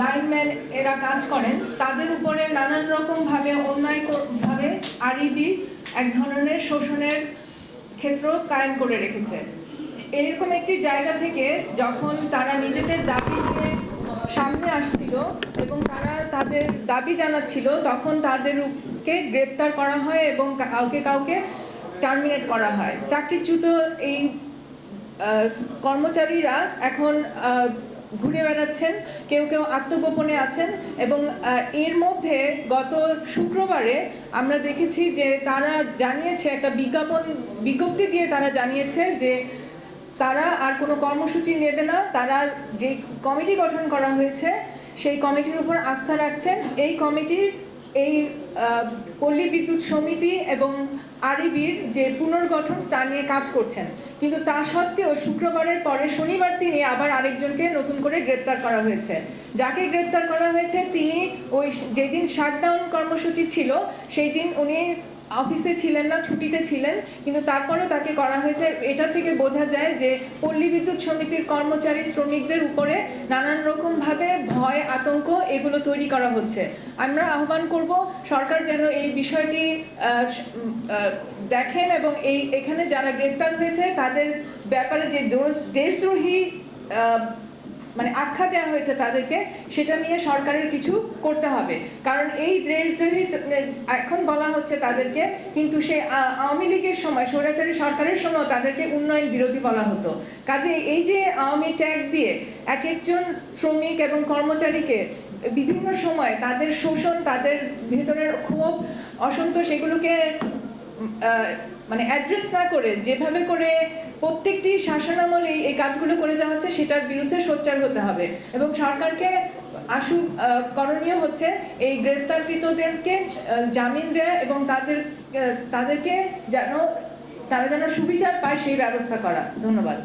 Lineman এরা কাজ করেন, তাদের উপরে নানান রকম ভাবে অন্যায় ভাবে আরইবি এক ধরনের শোষণের ক্ষেত্র কায়েম করে রেখেছে। এরকম একটি জায়গা থেকে যখন তারা নিজেদের দাবি নিয়ে সামনে আসছিল এবং তারা তাদের দাবি জানাচ্ছিল, তখন তাদেরকে গ্রেপ্তার করা হয় এবং কাউকে কাউকে টার্মিনেট করা হয়। চাকরিচ্যুত এই কর্মচারীরা এখন ঘুরে বেড়াচ্ছেন, কেউ কেউ আত্মগোপনে আছেন এবং এর মধ্যে গত শুক্রবারে আমরা দেখেছি যে তারা জানিয়েছে, একটা বিজ্ঞাপন, বিজ্ঞপ্তি দিয়ে তারা জানিয়েছে যে তারা আর কোনো কর্মসূচি নেবে না, তারা যে কমিটি গঠন করা হয়েছে, সেই কমিটির উপর আস্থা রাখছেন। এই কমিটি, এই পল্লী বিদ্যুৎ সমিতি এবং আরিবির যে পুনর্গঠন তা নিয়ে কাজ করছেন। কিন্তু তা সত্ত্বেও শুক্রবারের পরে শনিবার তিনি আবার আরেকজনকে নতুন করে গ্রেপ্তার করা হয়েছে। যাকে গ্রেপ্তার করা হয়েছে তিনি ওই যেদিন শাটডাউন কর্মসূচি ছিল, সেই দিন উনি অফিসে ছিলেন না, ছুটিতে ছিলেন, কিন্তু তারপরেও তাকে করা হয়েছে। এটা থেকে বোঝা যায় যে পল্লী বিদ্যুৎ সমিতির কর্মচারী শ্রমিকদের উপরে নানান রকমভাবে ভয়, আতঙ্ক এগুলো তৈরি করা হচ্ছে। আমরা আহ্বান করব, সরকার যেন এই বিষয়টি দেখেন এবং এই, এখানে যারা গ্রেপ্তার হয়েছে, তাদের ব্যাপারে যে দেশদ্রোহী মানে আখ্যা দেওয়া হয়েছে তাদেরকে, সেটা নিয়ে সরকারের কিছু করতে হবে। কারণ এই দেশদ্রোহী এখন বলা হচ্ছে তাদেরকে, কিন্তু সে আওয়ামী লীগের সময়, স্বৈরাচারী সরকারের সময় তাদেরকে উন্নয়ন বিরোধী বলা হতো। কাজে এই যে আওয়ামী ট্যাগ দিয়ে এক একজন শ্রমিক এবং কর্মচারীকে বিভিন্ন সময় তাদের শোষণ, তাদের ভেতরের ক্ষোভ, অসন্তোষ, এগুলোকে মানে অ্যাড্রেস না করে, যেভাবে করে প্রত্যেকটি শাসনামলেই এই কাজগুলো করে যাওয়া হচ্ছে, সেটার বিরুদ্ধে সোচ্চার হতে হবে। এবং সরকারকে আশু করণীয় হচ্ছে এই গ্রেপ্তারকৃতদেরকে জামিন দেয়া এবং তাদের তাদেরকে যেন, তারা যেন সুবিচার পায় সেই ব্যবস্থা করা। ধন্যবাদ।